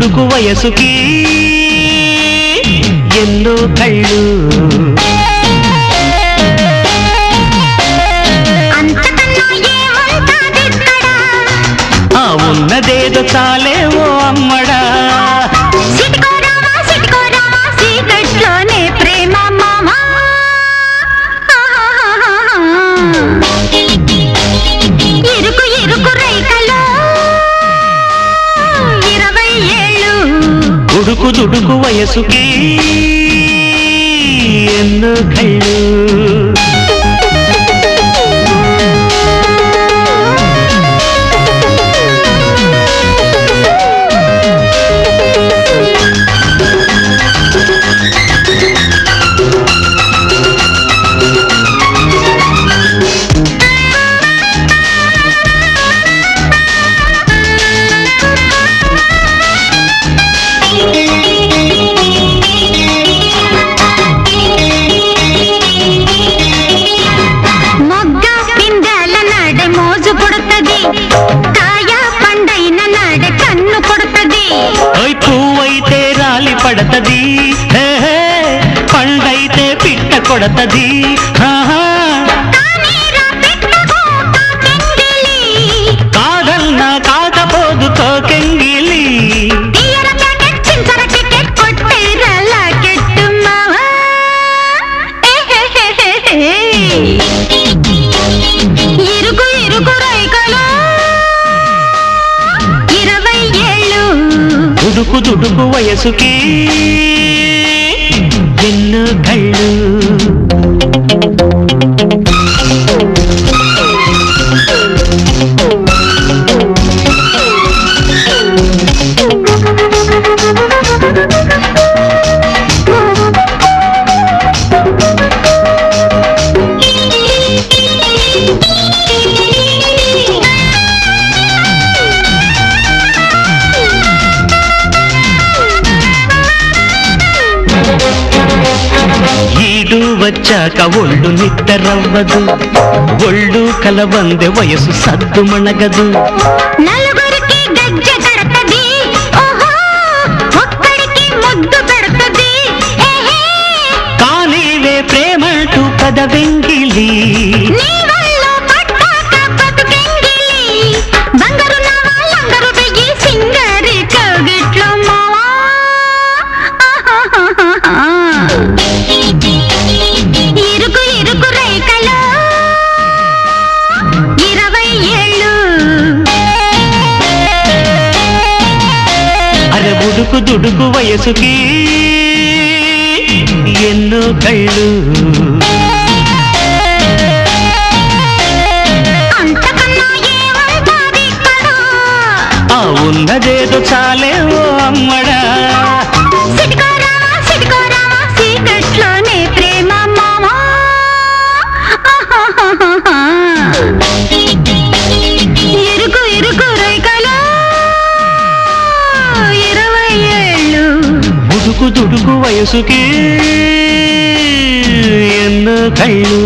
దుడుకు వయసుకి ఎన్నో కళ్ళు. ఆ ఉన్నదేదో చాలే ఓ అమ్మడా. ఉడుకు దుడుకు వయసుకి ఎన్నో కళ్ళు. ఓయ్ పువ్వైతే రాలి పడతది. పండైతే పిట్ట కొడతది. ఉడుకు దుడుకు వయసుకి ఎన్నో కళ్ళు వచ్చాక ఒళ్ళు నిద్రవ్వదు ఒళ్ళు కలవందె వయసు సద్దు మణగదు నలుగురికి గజ్జె కడతది ఓహో ఉడుకు దుడుకు వయసుకి ఎన్నో కళ్ళు. ఉన్నదేదో చాలే ఓ అమ్మడా. దుడుకు దుడుకు వయసుకే ఎన్న కళ్ళు.